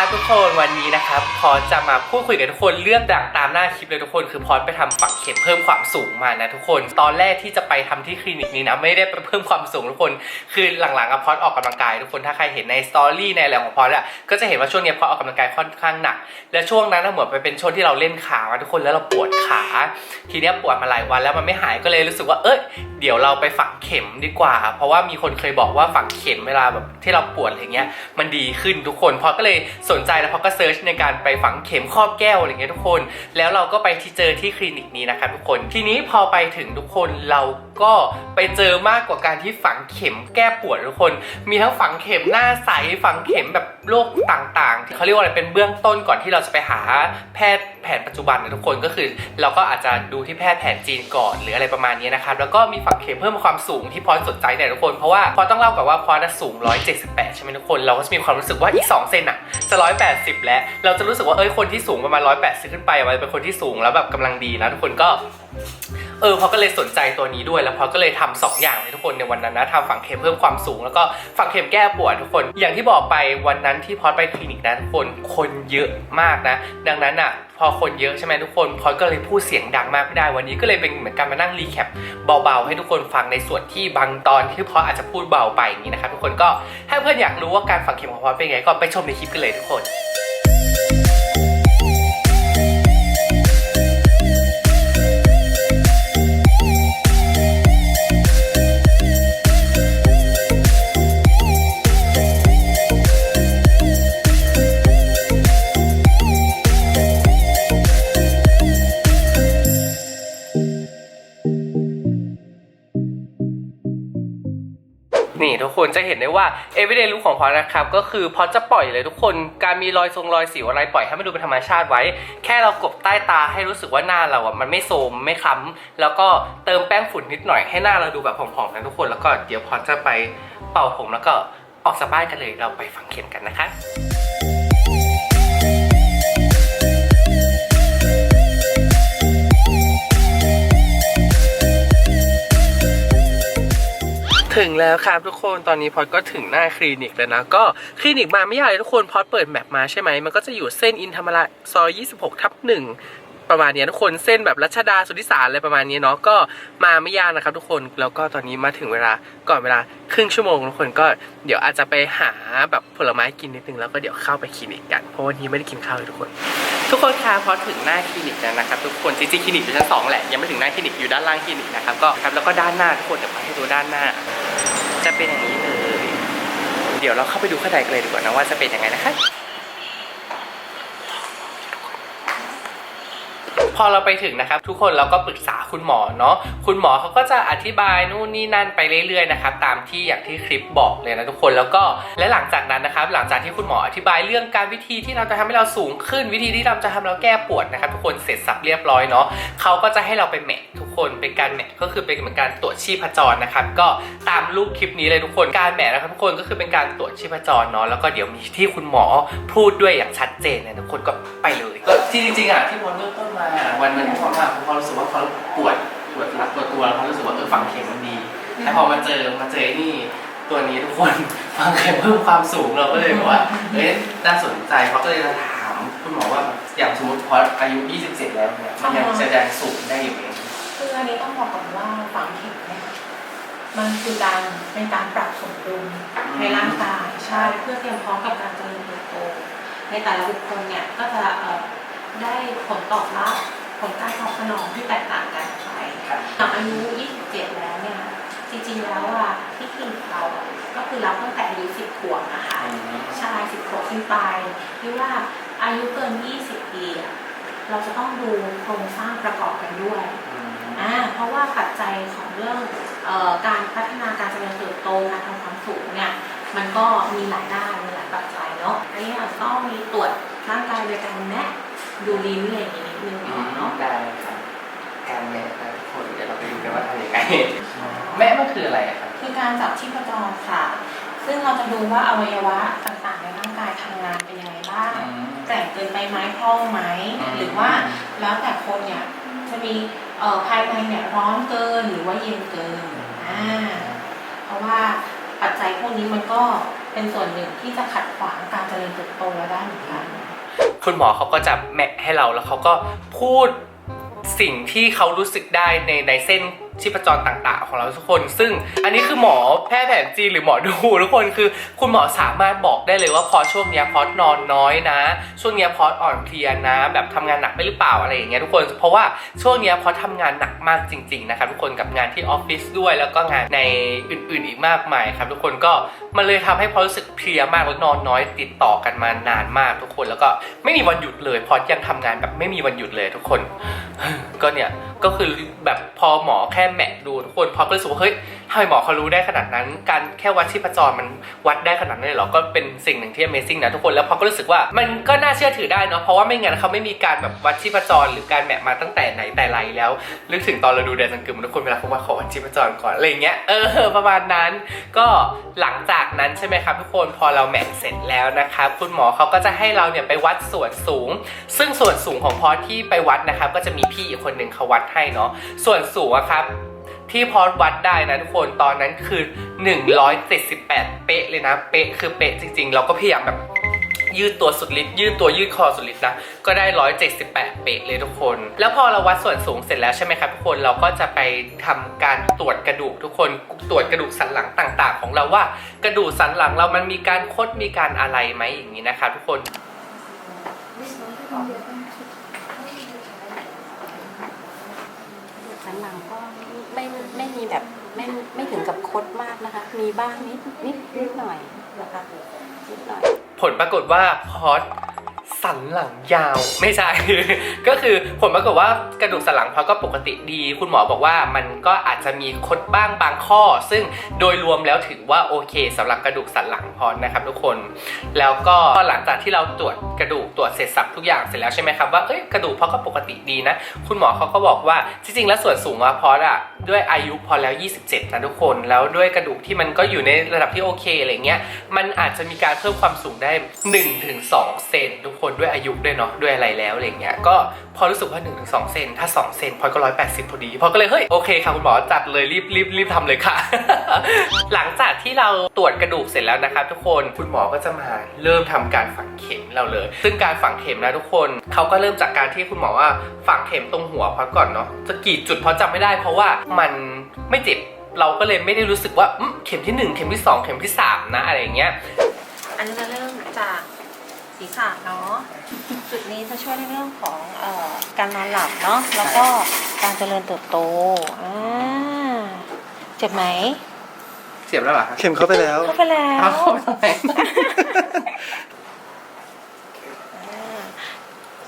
ับทุกคนวันนี้นะครับพอจะมาพูดคุยกับทุกคนเรื่องดังตามหน้าคลิปเลยทุกคน คือพอไปทำฝังเข็มเพิ่มความสูงมานะทุกคน ตอนแรกที่จะไปทำที่คลินิกนี้นะไม่ได้ไปเพิ่มความสูงทุกคน คือหลังๆอะพอออกกำลังกายทุกคนถ้าใครเห็นในสตอรี่ในอะไรของพอดอะก็จะเห็นว่าช่วงนี้พอออกกำลังกายค่อนข้างหนัก และช่วงนั้นเหมือนไปเป็นช่วงที่เราเล่นขามาทุกคนแล้วเราปวดขา ทีเนี้ยปวดมาหลายวันแล้วมันไม่หายก็เลยรู้สึกว่าเอ้ยเดี๋ยวเราไปฝังเข็มดีกว่า เพราะว่ามีคนเคยบอกว่าฝังเข็มเวลาแบบที่เราปวดอะไรเงี้ยมันดีขึ้นทุกคนพอก็เลยสนใจแล้วพอก็เซิร์ชในการไปฝังเข็มครอบแก้วอะไรเงี้ยทุกคน แล้วเราก็ไปที่เจอที่คลินิกนี้นะครับทุกคน ทีนี้พอไปถึงทุกคนเรา ก็ไปเจอมากกว่าการที่ฝังเข็มแก้ปวดทุกคน มีทั้งฝังเข็มหน้าใสฝังเข็มแบบโรคต่างๆที่เขาเรียกว่าอะไรเป็นเบื้องต้นก่อนที่เราจะไปหาแพทย์แผนปัจจุบันนะทุกคนก็คือ เราก็อาจจะดูที่แพทย์แผนจีนก่อนหรืออะไรประมาณนี้นะครับแล้วก็มีฝังเข็มเพิ่มความสูงที่พอสนใจเนี่ยทุกคนเพราะว่าพอต้องเล่ากับว่าพอน่ะสูง 178 ใช่ไหมทุกคนเราก็จะมีความรู้สึกว่าอีก 2 เซนอะจะ 180 แล้วเราจะรู้สึกว่าเอ้ยคนที่สูงประมาณ 180 ขึ้นไปมันเป็นคนที่สูงแล้วแบบกำลังดีนะทุกคนก็ เออพอก็เลยสนใจตัวนี้ด้วยแล้วพอก็เลยทำสองอย่างเลยทุกคนในวันนั้นนะทำฝังเข็มเพิ่มความสูง แล้วก็ฝังเข็มแก้ปวดทุกคน อย่างที่บอกไปวันนั้นที่พอดไปคลินิกนะทุกคนคนเยอะมากนะ ดังนั้นอะพอคนเยอะใช่ไหมทุกคนพอก็เลยพูดเสียงดังมากไม่ได้วันนี้ก็เลยเป็นเหมือนการมานั่งรีแคปเบาๆ ให้ทุกคนฟังในส่วนที่บางตอนที่พออาจจะพูดเบาไปอย่างนี้นะครับทุกคนก็ถ้าเพื่อนอยากรู้ว่าการฝังเข็มของพอเป็นไงก็ไปชมในคลิปกันเลยทุกคน นี่ทุกคนจะเห็นได้ว่า everyday look ของพอนะครับ ก็คือพอจะปล่อยเลยทุกคนการมีรอยทรงรอยสิวอะไรปล่อยให้มันดูเป็นธรรมชาติไว้ แค่เรากบใต้ตาให้รู้สึกว่าหน้าเราอะมันไม่โทมไม่คล้ำแล้วก็เติมแป้งฝุ่นนิดหน่อยให้หน้าเราดูแบบผ่องๆนะทุกคนแล้วก็เดี๋ยวพอจะไปเป่าผมแล้วก็ออกจากบ้านกันเลยเราไปฟังเข็มกันนะคะ ถึงแล้วครับทุกคนตอนนี้พอดก็ถึงหน้าคลินิกแล้วนะ ก็คลินิกมาไม่ยากเลยทุกคนพอดเปิดแมปมาใช่ไหมมันก็จะอยู่เส้นอินธรรมระซอย 26 ทับหนึ่งประมาณนี้ทุกคนเส้นแบบรัชดาสุทธิสารอะไรประมาณนี้เนาะก็มาไม่ยากนะครับทุกคนแล้วก็ตอนนี้มาถึงเวลาก่อนเวลาครึ่งชั่วโมงทุกคนก็เดี๋ยวอาจจะไปหาแบบผลไม้กินนิดนึงแล้วก็เดี๋ยวเข้าไปคลินิกกันเพราะวันนี้ไม่ได้กินข้าวเลยทุกคน ทุกคนคะพอถึงหน้าคลินิกแล้วนะครับ ทุกคนจริงๆคลินิกอยู่ชั้นสองแหละยังไม่ถึงหน้าคลินิกอยู่ด้านล่างคลินิกนะครับก็ครับแล้วก็ด้านหน้าทุกคนเดี๋ยวมาให้ดูด้านหน้า จะเป็นอย่างนี้เลย เดี๋ยวเราเข้าไปดูข้างในกันเลยดีกว่านะว่าจะเป็นยังไงนะคะ อเราไปถึงนะครับ ทุกคนเราก็ปรึกษาคุณหมอเนาะคุณหมอเขาก็จะอธิบายนู่นนี่นั่นไปเรื่อยๆนะครับตามที่อย่างที่คลิปบอกเลยนะทุกคนแล้วก็และหลังจากนั้นนะครับ หลังจากที่คุณหมออธิบายเรื่องการวิธีที่เราจะทำให้เราสูงขึ้นวิธีที่เราจะทำเราแก้ปวดนะครับ ทุกคนเสร็จสับเรียบร้อยเนาะเขาก็จะให้เราไปแมททุกคนเป็นการแมทก็คือเป็นเหมือนการตรวจชีพจรนะครับ ก็ตามรูปคลิปนี้เลยทุกคนการแมทนะครับทุกคนก็คือเป็นการตรวจชีพจรเนาะแล้วก็เดี๋ยวมีที่คุณหมอพูดด้วยอย่างชัดเจนนะทุกคนก็ไปเลยก็ ที่จริงๆอะที่พอเริ่มต้นมาวันนั้นที่พอมาพอรู้สึกว่าเขาปวดปวดหลังปวดตัวแล้วเขารู้สึกว่าเออฝังเข็มมันดีแต่พอมาเจอมาเจอไอ้นี่ตัวนี้ทุกคนฝังเข็มเพิ่มความสูงเราก็เลยบอกว่าเอ๊ะน่าสนใจเพราะก็เลยถามคุณหมอว่าอย่างสมมติพออายุ 27 แล้วเนี่ยมันยังจะยังสูงได้อยู่ไหมคืออันนี้ต้องบอกก่อนว่าฝังเข็มเนี่ยมันคือการเป็นการปรับสมดุลในร่างกายใช่เพื่อเตรียมพร้อมกับการเจริญเติบโตในแต่ละบุคคลเนี่ยก็จะเอ่อ ได้ผลตอบรับผลการตอบสนองที่แตกต่างกันไปครับหลังอายุ 27 แล้วเนี่ยจริงๆแล้วอะที่คลินิกเราอะก็คือรับตั้งแต่อายุ 10 ขวบนะคะใช่สิบขวบขึ้นไปหรือว่าอายุเกิน 20 ปีอะเราจะต้องดูโครงสร้างประกอบกันด้วยอ่าเพราะว่าปัจจัยของเรื่องเออการพัฒนาการเจริญเติบโตการทำความสูงเนี่ยมันก็มีหลายด้านมีหลายปัจจัยเนาะอันนี้เราจะต้องมีตรวจร่างกายโดยการแนะ ดูลิ้นอะไรอย่างนี้นิดนึงก่อนเนาะได้ครับการแม่นะทุกคนเดี๋ยวเราไปดูกันว่าทำยังไงแม่มันคืออะไรอะครับ คือการจับชีพจรค่ะ ซึ่งเราจะดูว่าอวัยวะต่างๆในร่างกายทำงานเป็นยังไงบ้างแกร่งเกินไปไหมคล่องไหมอืมหรือว่าแล้วแต่คนเนี่ยจะมีเอ่อภายในเนี่ยร้อนเกินหรือว่าเย็นเกินอ่าเพราะว่าปัจจัยพวกนี้มันก็เป็นส่วนหนึ่งที่จะขัดขวางการเจริญเติบโตเราได้เหมือนกัน คุณหมอเขาก็จะแมะให้เราแล้วเขาก็พูดสิ่งที่เขารู้สึกได้ในในเส้น ชีพจรต่างๆ ของเราทุกคน ซึ่งอันนี้คือหมอแพทย์แผนจีนหรือหมอดูทุกคนคือคุณหมอสามารถบอกได้เลยว่าพอช่วงนี้พอสนอนน้อยนะ ช่วงนี้พอสอ่อนเพลียนะ แบบทำงานหนักไปหรือเปล่าอะไรอย่างเงี้ยทุกคน เพราะว่าช่วงนี้พอสทำงานหนักมากจริง ๆ นะครับทุกคนกับงานที่ออฟฟิศด้วย แล้วก็งานในอื่นๆอีกมากมายครับทุกคนก็มันเลยทำให้พอรู้สึกเพลียมากแล้วนอนน้อยติดต่อกันมานานมากทุกคนแล้วก็ไม่มีวันหยุดเลย พอยังทำงานแบบไม่มีวันหยุดเลยทุกคน ก็เนี่ยก็คือแบบพอหมอแค่แมะดูทุกคนพอก็รู้สึกว่าเฮ้ยทำไมหมอเขารู้ได้ขนาดนั้น การแค่วัดชีพจรมันวัดได้ขนาดนั้นเลยเหรอก็เป็นสิ่งหนึ่งที่ Amazing นะทุกคนแล้วพอก็รู้สึกว่ามันก็น่าเชื่อถือได้เนาะเพราะว่าไม่งั้นเขาไม่มีการแบบวัดชีพจร หรือการแมะมาตั้งแต่ไหนแต่ไรแล้วนึกถึงตอนเราดูแดนซังกึมทุกคนเวลาเขาว่าขอวัดชีพจรก่อนอะไรเงี้ยเออประมาณนั้นก็หลังจากนั้นใช่ไหมครับทุกคนพอเราแมะเสร็จแล้วนะครับคุณหมอเขาก็จะให้เราเนี่ยไปวัดส่วนสูง ซึ่งส่วนสูงของพอที่ไปวัดนะครับก็จะมีพี่อีกคนหนึ่งเขาวัดให้เนาะส่วนสูงอะครับ ที่พอวัดได้นะทุกคนตอนนั้นคือ 178 เป๊ะเลยนะ เป๊ะคือเป๊ะจริง ๆ เราก็พยายามแบบยืดตัวสุดฤทธิ์ยืดตัวยืดคอสุดฤทธิ์นะก็ได้ 178 เป๊ะเลยทุกคน แล้วพอเราวัดส่วนสูงเสร็จแล้วใช่ไหมครับทุกคนเราก็จะไปทำการตรวจกระดูกทุกคนตรวจกระดูกสันหลังต่าง ๆ ของเราว่ากระดูกสันหลังเรามันมีการคดมีการอะไรไหมอย่างนี้นะครับทุกคน สันหลังก็ แบบไม่ไม่ถึงกับคดมากนะคะ มีบ้างนิดนิดนิดหน่อยนะคะนิดหน่อย ผลปรากฏว่าพอ สันหลังยาว ไม่ใช่ ก็คือผลปรากฏว่ากระดูกสันหลังพอสก็ปกติดี คุณหมอบอกว่ามันก็อาจจะมีคดบ้างบางข้อ ซึ่งโดยรวมแล้วถือว่าโอเคสำหรับกระดูกสันหลังพอนะครับทุกคน แล้วก็หลังจากที่เราตรวจกระดูกตรวจเสร็จสับทุกอย่างเสร็จแล้วใช่ไหมครับว่าเอ้ยกระดูกพอก็ปกติดีนะ คุณหมอเขาก็บอกว่าจริงๆ แล้วส่วนสูงอะพอสอะด้วยอายุพอแล้ว 27 นะทุกคน แล้วด้วยกระดูกที่มันก็อยู่ในระดับที่โอเคอะไรเงี้ยมันอาจจะมีการเพิ่มความสูงได้1ถึง2เซนทุกคนด้วยอายุด้วยเนาะด้วยอะไรแล้วอะไรเงี้ยก็พอรู้สึกว่า1ถึง2เซนถ้า 2 เซนพอก็180พอดีพอก็เลยเฮ้ยโอเคค่ะคุณหมอจัดเลยรีบรีบรีบทำเลยค่ะ หลังจากที่เราตรวจกระดูกเสร็จแล้วนะครับทุกคนคุณหมอก็จะมาเริ่มทำการฝังเข็มเราเลย ซึ่งการฝังเข็มนะทุกคนเขาก็เริ่มจากการที่คุณหมอว่าฝังเข็มตรงหัวพอก่อนเนาะจะกี่จุดพอจำไม่ได้ เพราะว่ามันไม่เจ็บเราก็เลยไม่ได้รู้สึกว่าเข็มที่หนึ่งเข็มที่สองเข็มที่สามนะอะไรอย่างเงี้ย อันนี้จะเริ่มจาก ศีรษะเนาะจุดนี้จะช่วยในเรื่องของเอ่อการนอนหลับเนาะแล้วก็การเจริญเติบโตอ่าเจ็บไหมเสียบแล้วเหรอครับเข็มเข้าไปแล้ว เข้าไปแล้วเอาทำไมอ่า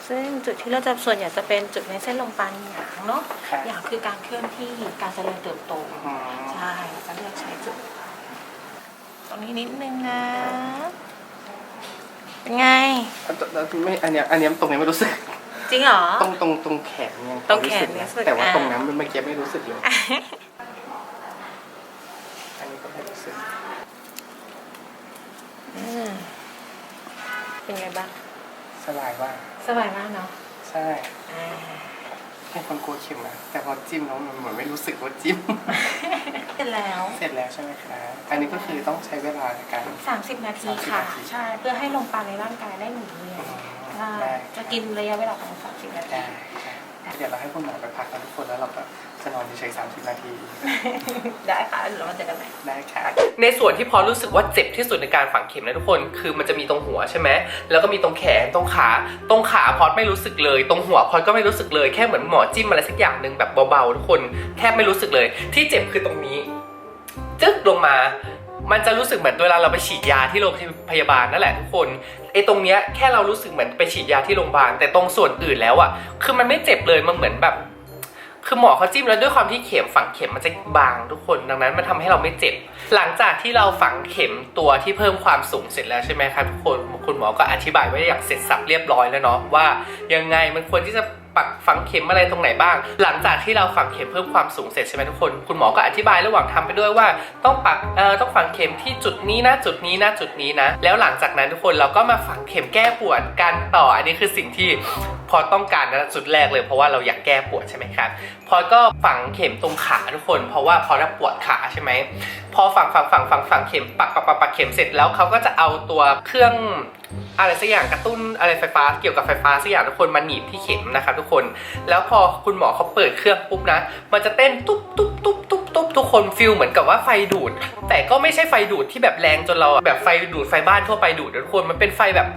ซึ่งจุดที่เราจะส่วนใหญ่จะเป็นจุดในเส้นลมปานหยางเนาะครับ หยางคือการเคลื่อนที่การเจริญเติบโตอ๋อใช่จะเลือกใช้จุด ตรงนี้นิดนึงนะ เป็นไงไม่อันเนี้ยอันเนี้ยตรงนี้ไม่รู้สึก จริงเหรอ ตรงตรงตรงแขนยังตรงแขนรู้สึกนะรู้สึกแต่ว่าอ่าตรงนั้นเมื่อกี้ไม่รู้สึกเลย อันนี้ก็ไม่รู้สึกอืมเป็นไงบ้างสบายว่ากสบายมากเนาะ ใช่ อ่า ให้คนกลัวเข็มนะแต่พอจิ้มแล้วมันเหมือนไม่รู้สึกว่าจิ้ม เสร็จแล้ว เสร็จแล้วใช่ไหมคะอันนี้ก็คือต้องใช้เวลาในการ 30 นาที30ค่ะ นาที ใช่ เพื่อให้ลมปราณในร่างกายได้หมุนเวียนใช่ได้จะกินระยะเวลาประมาณ30 นาที ได้ค่ะ เดี๋ยวเราให้คุณหมอไปพักกันทุกคนแล้วเราก็จะนอนเฉยๆ30นาที ได้ค่ะเดี๋ยวเรามาเจอกันใหม่ ได้ค่ะ ในส่วนที่พอรู้สึกว่าเจ็บที่สุดในการฝังเข็มนะทุกคน คือมันจะมีตรงหัวใช่ไหม แล้วก็มีตรงแขน ตรงขา ตรงขาพอดไม่รู้สึกเลย ตรงหัวพอดก็ไม่รู้สึกเลย แค่เหมือนหมอจิ้มอะไรสักอย่างหนึ่งแบบเบาๆทุกคน แทบไม่รู้สึกเลย ที่เจ็บคือตรงนี้ จึ๊กลงมา มันจะรู้สึกเหมือนเวลาเราไปฉีดยาที่โรงพยาบาลนั่นแหละทุกคน ไอ้ตรงเนี้ยแค่เรารู้สึกเหมือนไปฉีดยาที่โรงพยาบาลแต่ตรงส่วนอื่นแล้วอะคือมันไม่เจ็บเลยมันเหมือนแบบ คือหมอเขาจิ้มแล้วด้วยความที่เข็มฝังเข็มมันจะบางทุกคนดังนั้นมันทำให้เราไม่เจ็บ หลังจากที่เราฝังเข็มตัวที่เพิ่มความสูงเสร็จแล้วใช่ไหมครับทุกคนคุณหมอก็อธิบายไว้อย่างเสร็จสับเรียบร้อยแล้วเนาะว่ายังไงมันควรที่จะ ปักฝังเข็มอะไรตรงไหนบ้าง หลังจากที่เราฝังเข็มเพิ่มความสูงเสร็จใช่ไหมทุกคน คุณหมอก็อธิบายระหว่างทำไปด้วยว่า ต้องปักเอ่อต้องฝังเข็มที่จุดนี้นะจุดนี้นะจุดนี้นะ แล้วหลังจากนั้นทุกคนเราก็มาฝังเข็มแก้ปวดกันต่อ อันนี้คือสิ่งที่พพอต้องการนะจุดแรกเลยเพราะว่าเราอยากแก้ปวดใช่ไหมครับพอก็ฝังเข็มตรงขาทุกคน เพราะว่าพอเราปวดขาใช่ไหมพอฝังฝังฝังฝังฝังเข็มปักปักปักปักเข็มเสร็จแล้วเขาก็จะเอาตัวเครื่อง อะไรสักอย่างกระตุ้นอะไรไฟฟ้าเกี่ยวกับไฟฟ้าสักอย่างทุกคนมาหนีบที่เข็มนะครับทุกคน แล้วพอคุณหมอเขาเปิดเครื่องปุ๊บนะ มันจะเต้นตุ๊บตุ๊บตุ๊บตุ๊บตุ๊บทุกคนฟิลเหมือนกับว่าไฟดูด แต่ก็ไม่ใช่ไฟดูดที่แบบแรงจนเราแบบไฟดูดไฟบ้านทั่วไปดูดทุกคนมันเป็นไฟแบบ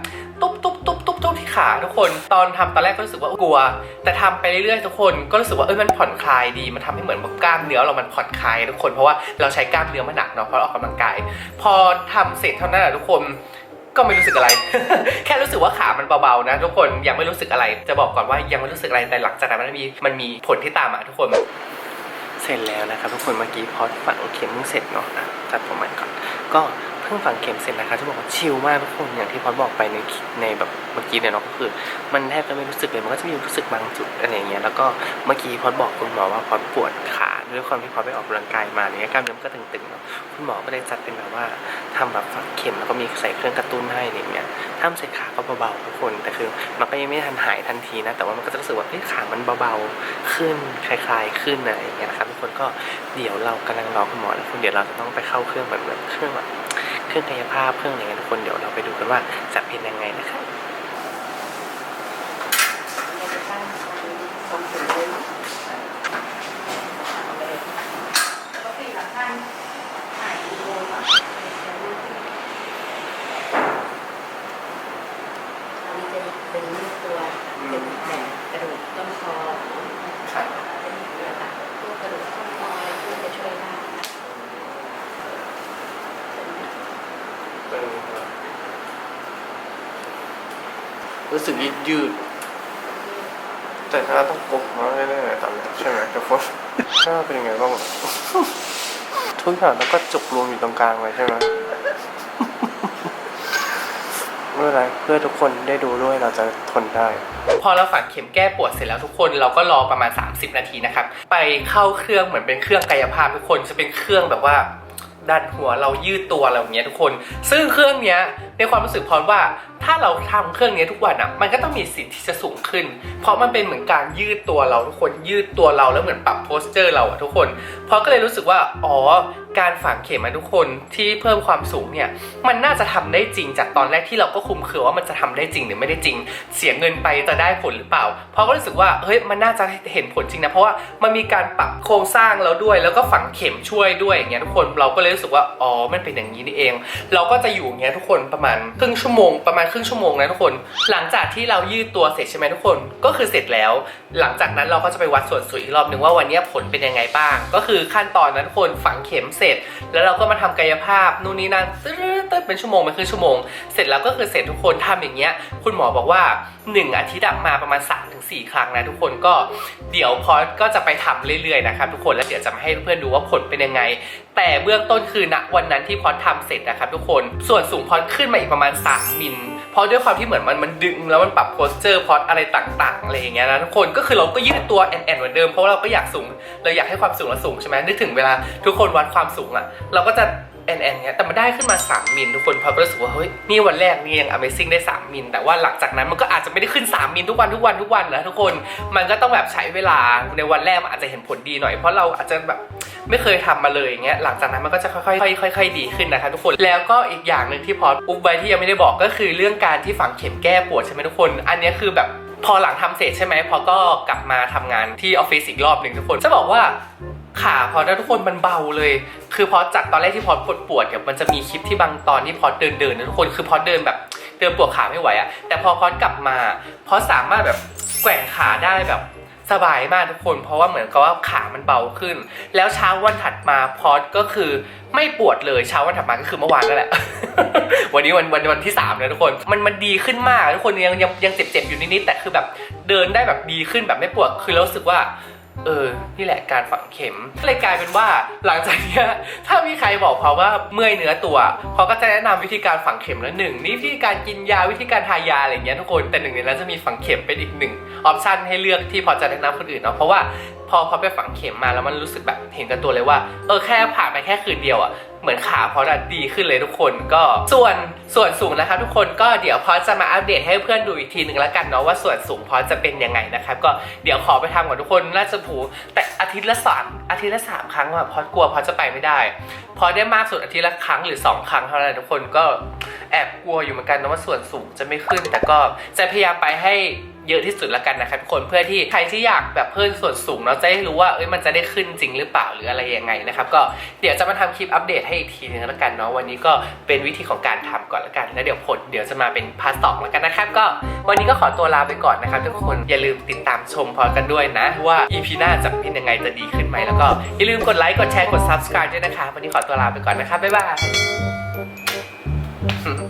ตุ๊บตุ๊บตุ๊บตุ๊บตุ๊บที่ขาทุกคน ตอนทำตอนแรกก็รู้สึกว่ากลัว แต่ทำไปเรื่อยๆทุกคนก็รู้สึกว่าเอ้ยมันผ่อนคลายดีมันทำให้เหมือนกล้ามเนื้อเรามันผ่อนคลายทุกคนเพราะว่าเราใช้กล้ามเนื้อมาหนักเนาะเพราะออกกำลังกาย พอทำเสร็จเท่านั้นแหละทุกคน ก็ไม่รู้สึกอะไร แค่รู้สึกว่าขามันเบาๆนะทุกคนยังไม่รู้สึกอะไร จะบอกก่อนว่ายังไม่รู้สึกอะไรแต่หลังจากนั้นมันมีมันมีผลที่ตามมาทุกคน เสร็จแล้วนะครับทุกคนเมื่อกี้พอฝังเข็มเสร็จเนาะนะตัดผมใหม่ก่อน ก็เพิ่งฝังเข็มเสร็จนะคะจะบอกว่าชิลมากทุกคนอย่างที่พอดบอกไปในในแบบเมื่อกี้เนี่ยเนาะก็คือ มันแทบจะไม่รู้สึกเลยมันก็จะมีรู้สึกบางจุดอะไรอย่างเงี้ยแล้วก็เมื่อกี้พอดบอกคุณหมอว่าพอดปวดขา ด้วยความที่พอไปออกกำลังกายมาเนี่ยกล้ามเนื้อมันก็ตึงๆเนาะคุณหมอก็เลยจัดเป็นแบบว่าทำแบบฝังเข็มแล้วก็มีใส่เครื่องกระตุ้นให้อะไรเงี้ยทำใส่ขาก็เบาๆทุกคน แต่คือมันก็ยังไม่ทันหายทันทีนะ แต่ว่ามันก็จะรู้สึกว่าเฮ้ยขามันเบาๆขึ้นคลายๆขึ้นอะไรอย่างเงี้ยนะครับทุกคนก็เดี๋ยวเรากำลังรอคุณหมอแล้วคุณเดี๋ยวเราจะต้องไปเข้าเครื่องแบบแบบเครื่องแบบเครื่องกายภาพเครื่องอะไรเงี้ยทุกคนเดี๋ยวเราไปดูกันว่าจะเป็นยังไงนะครับ ปกติแล้วการถ่ายวีดีโออะ อันนี้จะเป็นรูปตัวเป็นแบบ กระดูกต้นคอเป็นเกี่ยวกับพวกกระดูกต้นคออะไรที่จะช่วยได้เป็นรู้สึกยืดยืด แต่ถ้าต้องกบมาเรื่อยๆตอนนี้ใช่ไหมทุกคนหน้าเป็นยังไงบ้างทุกอย่างแล้วก็จุกรวมอยู่ตรงกลางเลยใช่ไหม ไม่เป็นไรเพื่อทุกคนได้ดูด้วยเราจะทนได้ พอเราฝังเข็มแก้ปวดเสร็จแล้วทุกคนเราก็รอประมาณ 30 นาทีนะครับ ไปเข้าเครื่องเหมือนเป็นเครื่องกายภาพทุกคนจะเป็นเครื่องแบบว่าดันหัวเรายืดตัวอะไรอย่างเงี้ยทุกคน ซึ่งเครื่องเนี้ย ในความรู้สึกพรว่าถ้าเราทำเครื่องเนี้ยทุกวันอะมันก็ต้องมีสิทธิ์ที่จะสูงขึ้น เพราะมันเป็นเหมือนการยืดตัวเราทุกคนยืดตัวเราแล้วเหมือนปรับโพสเจอร์เราอะทุกคนพอก็เลยรู้สึกว่าอ๋อการฝังเข็มอะทุกคนที่เพิ่มความสูงเนี่ยมันน่าจะทำได้จริง จากตอนแรกที่เราก็คุมเครือว่ามันจะทำได้จริงหรือไม่ได้จริง เสียเงินไปจะได้ผลหรือเปล่าเพราะก็รู้สึกว่าเฮ้ยมันน่าจะเห็นผลจริงนะเพราะว่ามันมีการปรับโครงสร้างเราด้วย แล้วก็ฝังเข็มช่วยด้วยอย่างเงี้ยทุกคนเราก็เลยรู้สึกว่าอ๋อมันเป็นอย่างนี้นี่เอง เราก็จะอยู่อย่างเงี้ยทุกคนประมาณครึ่งชั่วโมงประมาณครึ่งชั่วโมงนะทุกคน หลังจากที่เรายืดตัวเสร็จใช่ไหมทุกคน ก็คือเสร็จแล้ว หลังจากนั้นเราก็จะไปวัดส่วนสูงอีกรอบหนึ่งว่าวันนี้ผลเป็นยังไงบ้าง ก็คือขั้นตอนนั้นทุกคนฝังเข็มเสร็จ แล้วเราก็มาทำกายภาพนู่นนี่นั่นตึ๊ดตึ๊ดเป็นชั่วโมงเป็นครึ่งชั่วโมง เสร็จแล้วก็คือเสร็จทุกคนทำอย่างเงี้ย คุณหมอบอกว่า 1 อาทิตย์มาประมาณ 3-4 ครั้งนะทุกคนก็เดี๋ยวพอก็จะไปทำเรื่อยๆนะครับทุกคนแล้วเดี๋ยวจะมาให้เพื่อนดูว่าผลเป็นยังไง แต่เบื้องต้นคือณวันนั้นที่พอดทำเสร็จนะครับทุกคน ส่วนสูงพอดขึ้นมาอีกประมาณ 3 มิลเพราะด้วยความที่เหมือนมันมันดึงแล้วมันปรับโพสเจอร์พอดอะไรต่างๆอะไรอย่างเงี้ยนะทุกคนก็คือเราก็ยืดตัวแอนแอนเหมือนเดิมเพราะเราก็อยากสูงเราอยากให้ความสูงเราสูงใช่ไหมนึกถึงเวลาทุกคนวัดความสูงอะเราก็จะ แอนแอนเงี้ยแต่มันได้ขึ้นมา 3 มิลทุกคนพอรู้สึกว่าเฮ้ยนี่วันแรกนี่ยัง Amazing ได้ 3 มิลแต่ว่าหลังจากนั้นมันก็อาจจะไม่ได้ขึ้น 3 มิลทุกวันทุกวันทุกวันนะทุกคนมันก็ต้องแบบใช้เวลาในวันแรกมันอาจจะเห็นผลดีหน่อยเพราะเราอาจจะแบบไม่เคยทำมาเลยอย่างเงี้ยหลังจากนั้นมันก็จะค่อยๆค่อยๆดีขึ้นนะคะทุกคนแล้วก็อีกอย่างหนึ่งที่พออุบไว้ที่ยังไม่ได้บอกก็คือเรื่องการที่ฝังเข็มแก้ปวดใช่ไหมทุกคน อันนี้คือแบบพอหลังทำเสร็จใช่ไหมพอก็กลับมาทำงานที่ออฟฟิศอีกรอบหนึ่งทุกคนจะบอกว่า ขาพอได้ทุกคนมันเบาเลย คือพอจากตอนแรกที่พอปวดปวดเนี่ยมันจะมีคลิปที่บางตอนที่พอเดินเดินนะทุกคนคือพอเดินแบบเดินปวดขาไม่ไหวอะแต่พอพอกลับมาพอสามารถแบบแกว่งขาได้แบบสบายมากทุกคน เพราะว่าเหมือนกับว่าขามันเบาขึ้น แล้วเช้าวันถัดมาพอดก็คือไม่ปวดเลยเช้าวันถัดมาก็คือเมื่อวานนั่นแหละ วันนี้วันวันวันที่3นะทุกคนมันมันดีขึ้นมากทุกคนยังยังยังเจ็บๆอยู่นิดๆแต่คือแบบเดินได้แบบดีขึ้นแบบไม่ปวดคือรู้สึกว่า เออ นี่แหละการฝังเข็มก็เลยกลายเป็นว่าหลังจากเนี้ยถ้ามีใครบอกพอว่าเมื่อยเนื้อตัวพอก็จะแนะนำวิธีการฝังเข็มแล้วหนึ่งนี่วิธีการกินยาวิธีการทายาอะไรเงี้ยทุกคนแต่หนึ่งในนั้นจะมีฝังเข็มเป็นอีกหนึ่งออปชันให้เลือกที่พอจะแนะนำคนอื่นเนาะเพราะว่า พอพอไปฝังเข็มมาแล้วมันรู้สึกแบบเห็นกันตัวเลยว่าเออแค่ผ่านไปแค่คืนเดียวอะเหมือนขาพอจะดีขึ้นเลยทุกคนก็ส่วนส่วนสูงนะครับทุกคนก็เดี๋ยวพอจะมาอัปเดตให้เพื่อนดูอีกทีหนึ่งแล้วกันเนาะว่าส่วนสูงพอจะเป็นยังไงนะครับก็เดี๋ยวขอไปทำก่อนทุกคนน่าจะผูแต่อาทิตย์ละสามอาทิตย์ละสามครั้งอะพอกลัวพอจะไปไม่ได้ พอได้มากสุดอาทิตย์ละครั้งหรือสองครั้งเท่านั้นทุกคนก็แอบกลัวอยู่เหมือนกันนะว่าส่วนสูงจะไม่ขึ้น แต่ก็จะพยายามไปให้ เยอะที่สุดละกันนะครับทุกคนเพื่อที่ใครที่อยากแบบเพิ่มส่วนสูงเนาะจะได้รู้ว่าเอ้ยมันจะได้ขึ้นจริงหรือเปล่าหรืออะไรยังไงนะครับก็เดี๋ยวจะมาทำคลิปอัปเดตให้อีกทีนึงละกันเนาะวันนี้ก็เป็นวิธีของการทำก่อนละกันแล้วเดี๋ยวผลเดี๋ยวจะมาเป็นพาร์ทสองละกันนะครับก็วันนี้ก็ขอตัวลาไปก่อนนะครับทุกคนอย่าลืมติดตามชมพอกันด้วยนะว่า EP หน้าจะเป็นยังไงจะดีขึ้นไหมแล้วก็อย่าลืมกดไลค์กดแชร์กด subscribe ด้วยนะคะวันนี้ขอตัวลาไปก่อนนะครับบ๊ายบาย